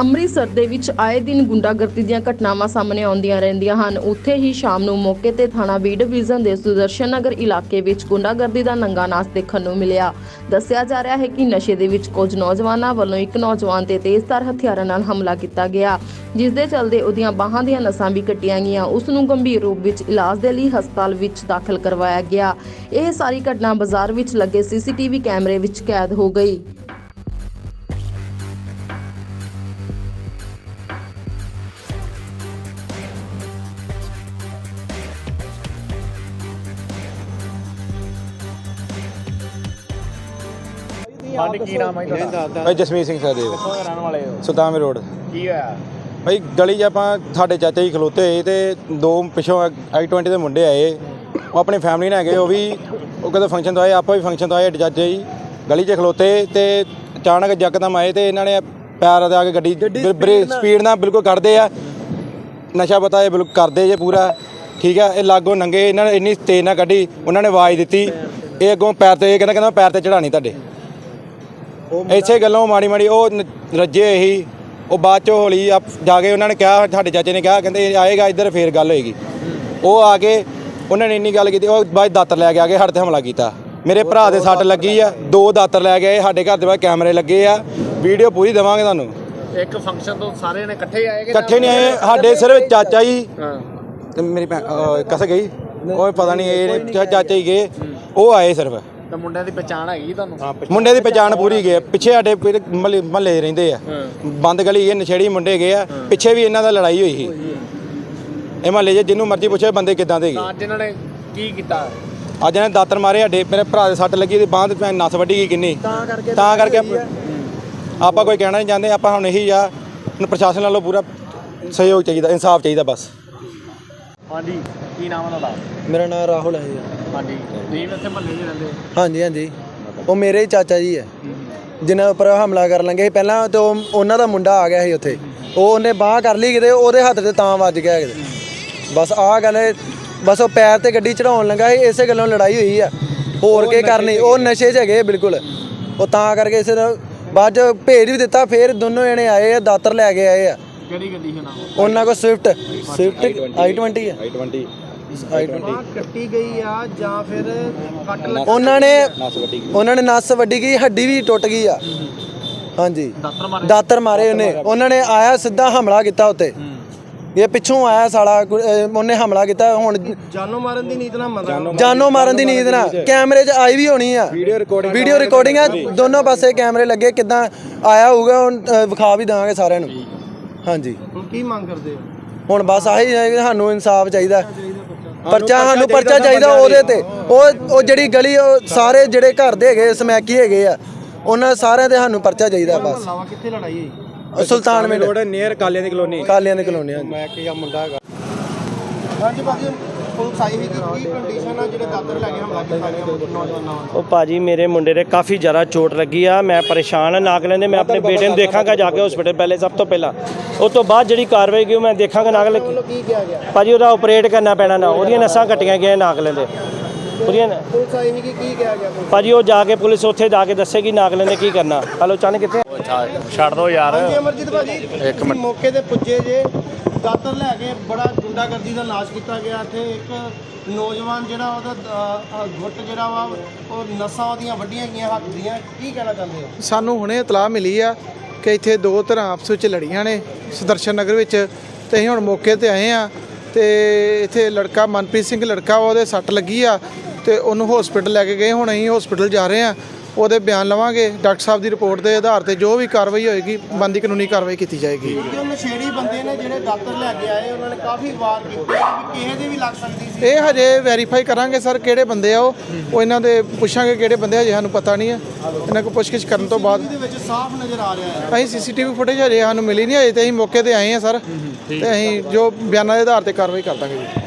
ਅੰਮ੍ਰਿਤਸਰ ਦੇ ਵਿੱਚ ਆਏ ਦਿਨ ਗੁੰਡਾਗਰਦੀ ਦੀਆਂ ਘਟਨਾਵਾਂ ਸਾਹਮਣੇ ਆਉਂਦੀਆਂ ਰਹਿੰਦੀਆਂ ਹਨ। ਉੱਥੇ ਹੀ ਸ਼ਾਮ ਨੂੰ ਮੌਕੇ ਤੇ ਥਾਣਾ ਬੀ ਡਿਵੀਜ਼ਨ ਦੇ ਸੁਦਰਸ਼ਨ ਨਗਰ ਇਲਾਕੇ ਵਿੱਚ ਗੁੰਡਾਗਰਦੀ ਦਾ ਨੰਗਾ ਨਾਚ ਦੇਖਣ ਨੂੰ ਮਿਲਿਆ। ਦੱਸਿਆ ਜਾ ਰਿਹਾ ਹੈ ਕਿ ਨਸ਼ੇ ਦੇ ਵਿੱਚ ਕੁਝ ਨੌਜਵਾਨਾਂ ਵੱਲੋਂ ਇੱਕ ਨੌਜਵਾਨ ਤੇ ਤੇਜ਼ਧਾਰ ਹਥਿਆਰਾਂ ਨਾਲ ਹਮਲਾ ਕੀਤਾ ਗਿਆ, ਜਿਸ ਦੇ ਚਲਦੇ ਉਹਦੀਆਂ ਬਾਹਾਂ ਦੀਆਂ ਨਸਾਂ ਵੀ ਕੱਟੀਆਂ ਗਈਆਂ। ਉਸ ਨੂੰ ਗੰਭੀਰ ਰੂਪ ਵਿੱਚ ਇਲਾਜ ਦੇ ਲਈ ਹਸਪਤਾਲ ਵਿੱਚ ਦਾਖਲ ਕਰਵਾਇਆ ਗਿਆ। ਇਹ ਸਾਰੀ ਘਟਨਾ ਬਾਜ਼ਾਰ ਵਿੱਚ ਲੱਗੇ ਸੀਸੀਟੀਵੀ ਕੈਮਰੇ ਵਿੱਚ ਕੈਦ ਹੋ ਗਈ। ਹਾਂਜੀ ਕੀ ਨਾਮ ਹੈ ਜੀ ਤੁਹਾਡਾ? ਭਾਈ ਜਸਮੀਤ ਸਿੰਘ ਸਹਿਦੇਵ ਕਿੱਥੋਂ ਦੇ ਰਹਿਣ ਵਾਲੇ ਹੋ? ਸੁਦਾਮੇ ਰੋਡ। ਕੀ ਹੋਇਆ? ਭਾਈ ਗਲੀ 'ਚ ਆਪਾਂ ਸਾਡੇ ਚਾਚਾ ਜੀ ਖਲੋਤੇ ਹੋਏ ਤੇ ਦੋ ਪਿੱਛੋਂ ਆਈ 20 ਦੇ ਮੁੰਡੇ ਆਏ। ਉਹ ਆਪਣੀ ਫੈਮਿਲੀ ਨਾਲ ਹੈਗੇ ਉਹ ਵੀ ਉਹ ਕਹਿੰਦੇ ਫੰਕਸ਼ਨ ਤੋਂ ਆਏ ਆਪਾਂ ਵੀ ਫੰਕਸ਼ਨ ਤੋਂ ਆਏ ਸਾਡੇ ਚਾਚੇ ਜੀ। ਗਲੀ 'ਚ ਖਲੋਤੇ ਤੇ ਅਚਾਨਕ ਯਕਦਮ ਆਏ ਤੇ ਇਹਨਾਂ ਨੇ ਪੈਰ ਦੇ ਆ ਕੇ ਗੱਡੀ ਬ੍ਰੇਕ ਸਪੀਡ ਨਾਲ ਬਿਲਕੁਲ ਕੱਢਦੇ ਆ। ਨਸ਼ਾ ਪਤਾ ਇਹ ਬਿਲਕੁਲ ਕਰਦੇ ਜੇ ਪੂਰਾ। ਠੀਕ ਆ ਇਹ ਲਾਗੋ ਨੰਗੇ ਇਹਨਾਂ ਨੇ ਇੰਨੀ ਤੇਜ਼ ਨਾਲ ਕੱਢੀ ਉਹਨਾਂ ਨੇ ਆਵਾਜ਼ ਦਿੱਤੀ। ਇਹ ਅੱਗੋਂ ਪੈਰ ਤੇ ਇਹ ਕਹਿੰਦਾ ਕਹਿੰਦਾ ਪੈਰ ਤੇ ਚੜਾਣੀ ਤੁਹਾਡੇ। ਇਸੇ ਗੱਲੋਂ ਮਾੜੀ ਮਾੜੀ ਉਹ ਨ- ਰੱਜੇ ਹੋਏ ਸੀ ਉਹ ਬਾਅਦ ਚ ਹੌਲੀ ਆ ਜਾ ਕੇ ਉਹਨਾਂ ਨੇ ਕਿਹਾ ਸਾਡੇ ਚਾਚੇ ਨੇ ਕਿਹਾ ਕਹਿੰਦੇ ਇਹ ਆਏਗਾ ਇੱਧਰ ਫੇਰ ਗੱਲ ਹੋਏਗੀ। ਉਹ ਆ ਕੇ ਉਹਨਾਂ ਨੇ ਇੰਨੀ ਗੱਲ ਕੀਤੀ ਉਹ ਬਾਅਦ 'ਚ ਦਾਤਰ ਲੈ ਕੇ ਆ ਕੇ ਸਾਡੇ ਤੇ ਹਮਲਾ ਕੀਤਾ। ਮੇਰੇ ਭਰਾ ਦੇ ਸੱਟ ਲੱਗੀ ਆ ਦੋ ਦਾਤਰ ਲੈ ਕੇ ਆਏ ਸਾਡੇ ਘਰ ਦੇ ਬਾਹਰ ਕੈਮਰੇ ਲੱਗੇ ਆ। ਵੀਡੀਓ ਪੂਰੀ ਦੇਵਾਂਗੇ ਤੁਹਾਨੂੰ। ਇੱਕ ਫੰਕਸ਼ਨ ਤੋਂ ਸਾਰੇ ਨੇ ਇਕੱਠੇ ਆਏ ਕਿ ਇਕੱਠੇ ਨਹੀਂ ਆਏ ਸਾਡੇ ਸਿਰਫ ਚਾਚਾ ਜੀ। ਹਾਂ। ਤੇ ਮੇਰੀ ਭੈਣ ਅਹ, ਕਸ ਗਈ? ਉਹ ਪਤਾ ਨਹੀਂ ਇਹ ਚਾ- ਚਾਚਾ ਹੀ ਗਏ। ਉਹ ਆਏ ਸਿਰਫ। ਤੇ ਮੁੰਡਿਆਂ ਦੀ ਪਛਾਣ ਹੈਗੀ ਤੁਹਾਨੂੰ? ਮੁੰਡੇ ਦੀ ਪਛਾਣ ਪੂਰੀ ਗਏ ਪਿੱਛੇ ਸਾਡੇ ਮਹੱਲੇ ਰਹਿੰਦੇ ਆ। ਬੰਦ ਗਲੀ ਇਹ ਨਸ਼ੇੜੀ ਮੁੰਡੇ ਗਏ ਆ। ਪਿੱਛੇ ਵੀ ਇਹਨਾਂ ਦਾ ਲੜਾਈ ਹੋਈ ਸੀ। ਇਹ ਮਹੱਲੇ 'ਚ ਜਿਹਨੂੰ ਮਰਜ਼ੀ ਪੁੱਛੇ ਬੰਦੇ ਕਿਦਾਂ ਦੇ ਗਏ ਅੱਜ ਇਹਨਾਂ ਨੇ ਕੀ ਕੀਤਾ? ਅੱਜ ਇਹਨੇ ਦਾਤਰ ਮਾਰੇ ਸਾਡੇ ਮੇਰੇ ਭਰਾ ਦੇ ਸੱਟ ਲੱਗੀ ਤੇ ਬਾਂਹ ਤੇ ਭੈਣ ਨਸ ਵੱਢੀ ਗਈ ਕਿੰਨੀ। ਤਾਂ ਕਰਕੇ ਤਾਂ ਕਰਕੇ ਆਪਾਂ ਕੋਈ ਕਹਿਣਾ ਨਹੀਂ ਚਾਹੁੰਦੇ ਆਪਾਂ ਹੁਣ ਇਹੀ ਆ। ਹੁਣ ਪ੍ਰਸ਼ਾਸਨ ਵੱਲੋਂ ਪੂਰਾ ਸਹਿਯੋਗ ਚਾਹੀਦਾ ਇਨਸਾਫ ਚਾਹੀਦਾ ਬਸ। ਹਾਂਜੀ ਕੀ ਨਾਮ ਹੈ ਤੁਹਾਡਾ? ਮੇਰਾ ਨਾਮ ਰਾਹੁਲ ਹੈ ਜੀ। ਹਾਂਜੀ ਤੁਸੀਂ ਵੀ ਇੱਥੇ ਮਹੱਲੇ 'ਚ ਰਹਿੰਦੇ ਹਾਂਜੀ ਹਾਂਜੀ। ਉਹ ਮੇਰੇ ਹੀ ਚਾਚਾ ਜੀ ਹੈ। ਜਿਨ੍ਹਾਂ ਉੱਪਰ ਹਮਲਾ ਕਰਨ ਲੱਗੇ ਸੀ। ਪਹਿਲਾਂ ਤੇ ਉਹ- ਉਹਨਾਂ ਦਾ ਮੁੰਡਾ ਆ ਗਿਆ ਸੀ ਉੱਥੇ। ਉਹ ਉਹਨੇ ਬਾਹ ਕਰ ਲਈ ਕਿਤੇ ਉਹਦੇ ਹੱਥ ਤੇ ਤਾਂ ਵੱਜ ਗਿਆ ਕਿਤੇ। ਬਸ ਆਹ ਗੱਲ ਹੈ, ਬਸ ਉਹ ਪੈਰ ਤੇ ਗੱਡੀ ਚੜਾਉਣ ਲੱਗਾ ਸੀ ਇਸੇ ਗੱਲੋਂ ਲੜਾਈ ਹੋਈ ਆ। ਹੋਰ ਕੀ ਕਰਨੀ ਉਹ ਨਸ਼ੇ 'ਚ ਹੈਗੇ ਬਿਲਕੁਲ। ਉਹ ਤਾਂ ਕਰਕੇ ਇਸੇ ਦਾ ਬਾਅਦ 'ਚ ਭੇਜ ਵੀ ਦਿੱਤਾ ਫੇਰ ਦੋਨੋਂ ਜਣੇ ਆਏ ਆ ਦਾਤਰ ਲੈ ਕੇ ਆਏ ਆ। ਕਿਹੜੀ ਗੱਡੀ ਹੈ ਨਾਮ ਉਹਨਾਂ ਕੋਲ ਸਵਿਫਟ ਸਵਿਫਟ i20 ਹੈ I20 i20 ਕੱਟੀ ਗਈ ਆ ਜਾਂ ਫਿਰ ਕੱਟ ਲੱਗ? ਉਹਨਾਂ ਨੇ ਨਸ ਵੱਢੀ ਗਈ। ਉਹਨਾਂ ਨੇ ਨਸ ਵੱਢੀ ਗਈ ਹੱਡੀ ਵੀ ਟੁੱਟ ਗਈ ਆ। ਹਾਂਜੀ। ਦਾਤਰ ਮਾਰੇ। ਦਾਤਰ ਮਾਰੇ ਉਹਨੇ। ਉਹਨਾਂ ਨੇ ਆਇਆ ਸਿੱਧਾ ਹਮਲਾ ਕੀਤਾ ਉੱਤੇ। ਇਹ ਪਿੱਛੋਂ ਆਇਆ ਸਾਲਾ ਕੁ- ਉਹਨੇ ਹਮਲਾ ਕੀਤਾ ਹੁਣ ਜਾਨੋਂ ਮਾਰਨ ਦੀ ਨੀਤ ਨਾਲ ਮਰਦਾ ਜਾਨੋਂ ਮਾਰਨ ਦੀ ਨੀਂਦ ਨਾ ਕੈਮਰੇ 'ਚ ਆਈ ਵੀ ਹੋਣੀ ਆ। ਵੀਡੀਓ ਰਿਕਾਰਡਿੰਗ ਵੀਡੀਓ ਰਿਕਾਰਡਿੰਗ ਆ ਦੋਨੋਂ ਪਾਸੇ ਕੈਮਰੇ ਲੱਗੇ ਕਿਦਾਂ ਆਇਆ ਹੋਊਗਾ ਵਿਖਾ ਵੀ ਦਾਂਗੇ ਸਾਰਿਆਂ ਨੂੰ। ਹਾਂਜੀ। ਹੁਣ ਕੀ ਮੰਗ ਕਰਦੇ ਹੋ? ਹੁਣ ਬਸ ਆਹੀ ਹੈ ਕਿ ਸਾਨੂੰ ਇਨਸਾਫ ਚਾਹੀਦਾ। ਪਰਚਾ ਸਾਨੂੰ ਪਰਚਾ ਚਾਹੀਦਾ ਉਹਦੇ ਤੇ। ਉਹ ਉਹ ਜਿਹੜੀ ਗਲੀ ਉਹ ਸਾਰੇ ਜਿਹੜੇ ਘਰ ਦੇ ਹੈਗੇ ਸਮੈਕੀ ਹੈਗੇ ਆ ਉਹਨਾਂ ਸਾਰਿਆਂ ਤੇ ਸਾਨੂੰ ਪਰਚਾ ਚਾਹੀਦਾ ਬਸ। ਲਾਵਾ ਕਿੱਥੇ ਲੜਾਈ ਹੋਈ? ਸੁਲਤਾਨ ਮਿੰਟ ਰੋਡ ਨੀਅਰ ਕਾਲਿਆਂ ਦੀ ਕਲੋਨੀ। ਕਾਲਿਆਂ ਦੇ ਕਲੋਨੀ ਹਾਂਜੀ। ਮੈਂ ਕਿ ਆ ਮੁੰਡਾ ਹੈਗਾ। ਹਾਂਜੀ ਬਾਕੀ ਪੁਲਿਸ ਆਈ ਸੀ ਕਿ ਕੀ ਕੰਡੀਸ਼ਨ ਆ ਜਿਹੜੇ ਦਾਤਰ ਲੈ ਕੇ ਹਮਲਾ ਕੀਤਾ ਗਿਆ ਨੌਜਵਾਨਾਂ ਵੱਲ? ਉਹ ਭਾਜੀ ਮੇਰੇ ਮੁੰਡੇ ਦੇ ਕਾਫੀ ਜ਼ਿਆਦਾ ਚੋਟ ਲੱਗੀ ਆ ਮੈਂ ਪਰੇਸ਼ਾਨ ਆ ਨਾਕ ਲੈਂਦੇ ਮੈਂ ਆਪਣੇ ਬੇਟੇ ਨੂੰ ਦੇਖਾਂਗਾ ਜਾ ਕੇ ਹਸਪੀਟਲ ਪਹਿਲੇ ਸਭ ਤੋਂ ਪਹਿਲਾਂ। ਉਸ ਤੋਂ ਬਾਅਦ ਜਿਹੜੀ ਕਾਰਵਾਈ ਕੀ ਉਹ ਮੈਂ ਦੇਖਾਂਗਾ ਵੱਲੋਂ ਕੀ ਕਿਹਾ ਗਿਆ? ਭਾਜੀ ਉਹਦਾ ਆਪਰੇਟ ਕਰਨਾ ਪੈਣਾ ਨਾ ਉਹਦੀਆਂ ਨਸਾਂ ਕੱਟੀਆਂ ਗਈਆਂ ਨਾਕ ਲੈਂਦੇ। ਉਹਦੀਆਂ ਨ- ਪੁਲਿਸ ਆਈ ਸੀ ਕਿ ਕੀ ਕਿਹਾ ਗਿਆ ਪੁਲਿਸ ਭਾਜੀ ਉਹ ਜਾ ਕੇ ਪੁਲਿਸ ਉੱਥੇ ਜਾ ਕੇ ਦੱਸੇਗੀ ਨਾਕ ਲੈਂਦੇ ਕੀ ਕਰਨਾ। ਹਲੋ ਚੰਨ ਕਿੱਥੇ ਛੱਡ ਦੋ ਯਾਰ। ਹਾਂਜੀ ਅਮਰਜੀਤ ਭਾਜੀ ਇੱਕ ਮਿੰਟ। ਮੌਕੇ ਤੇ ਪੁੱਜੇ ਜੇ। ਦਾਤਰ ਲੈ ਕੇ ਬੜਾ ਗੁੰਡਾਗਰਦੀ ਦਾ ਨਾਸ਼ ਕੀਤਾ ਗਿਆ। ਇੱਥੇ ਇੱਕ ਨੌਜਵਾਨ ਜਿਹੜਾ ਉਹਦਾ ਗੁੱਟ ਜਿਹੜਾ ਵਾ ਉਹ ਨਸਾਂ ਉਹਦੀਆਂ ਵੱਡੀਆਂ ਗਈਆਂ ਹੱਥ ਦੀਆਂ। ਕੀ ਕਹਿਣਾ ਚਾਹੁੰਦੇ ਹੋ? ਸਾਨੂੰ ਹੁਣੇ ਇਤਲਾਹ ਮਿਲੀ ਆ ਕਿ ਇੱਥੇ ਦੋ ਧਿਰਾਂ ਆਪਸ ਵਿੱਚ ਲੜੀਆਂ ਨੇ ਸੁਦਰਸ਼ਨ ਨਗਰ ਵਿੱਚ। ਤੇ ਅਸੀਂ ਹੁਣ ਮੌਕੇ ਤੇ ਆਏ ਆ ਤੇ ਇੱਥੇ ਲੜਕਾ ਮਨਪ੍ਰੀਤ ਸਿੰਘ ਲੜਕਾ ਵਾ, ਉਹਦੇ ਸੱਟ ਲੱਗੀ ਆ ਤੇ ਉਹਨੂੰ ਹਸਪੀਟਲ ਲੈ ਕੇ ਗਏ। ਹੁਣ ਅਸੀਂ ਹਸਪੀਟਲ ਜਾ ਰਹੇ ਆ। ਉਹਦੇ ਬਿਆਨ ਲਵਾਂਗੇ ਡਾਕਟਰ ਸਾਹਿਬ ਦੀ ਰਿਪੋਰਟ ਦੇ ਆਧਾਰ ਤੇ ਜੋ ਵੀ ਕਾਰਵਾਈ ਹੋਏਗੀ ਬੰਦੀ ਕਾਨੂੰਨੀ ਕਾਰਵਾਈ ਕੀਤੀ ਜਾਏਗੀ। ਕਿਉਂਕਿ ਉਹ ਨਸ਼ੇੜੀ ਬੰਦੇ ਨੇ ਜਿਹੜੇ ਦਾਤਰ ਲੈ ਕੇ ਆਏ ਉਹਨਾਂ ਨੇ ਕਾਫੀ ਵਾਰ ਕੀਤੇ ਆ ਵੀ ਕਿਸੇ ਦੇ ਵੀ ਲੱਗ ਸਕਦੀ ਸੀ। ਇਹ ਹਜੇ ਵੈਰੀਫਾਈ ਕਰਾਂਗੇ ਸਰ ਕਿਹੜੇ ਬੰਦੇ ਆ ਉਹ। ਉਹ ਇਹਨਾਂ ਦੇ ਪੁੱਛਾਂਗੇ ਕਿਹੜੇ ਬੰਦੇ ਆ ਹਜੇ ਸਾਨੂੰ ਪਤਾ ਨਹੀਂ ਆ ਇਹਨਾਂ ਕੋਲ ਪੁੱਛਗਿੱਛ ਕਰਨ ਤੋਂ ਬਾਅਦ। ਇਹਦੇ ਵਿੱਚ ਸਾਫ਼ ਨਜ਼ਰ ਆ ਰਿਹਾ ਹੈ। ਅਸੀਂ ਸੀਸੀਟੀਵੀ ਫੁਟੇਜ ਹਜੇ ਸਾਨੂੰ ਮਿਲੀ ਨਹੀਂ ਅਜੇ ਤੇ ਅਸੀਂ ਮੌਕੇ ਤੇ ਆਏ ਆ ਸਰ। ਤੇ ਅਸੀਂ ਜੋ ਬਿਆਨਾਂ ਦੇ ਆਧਾਰ ਤੇ ਕਾਰਵਾਈ ਕਰ ਦਾਂਗੇ ਜੀ।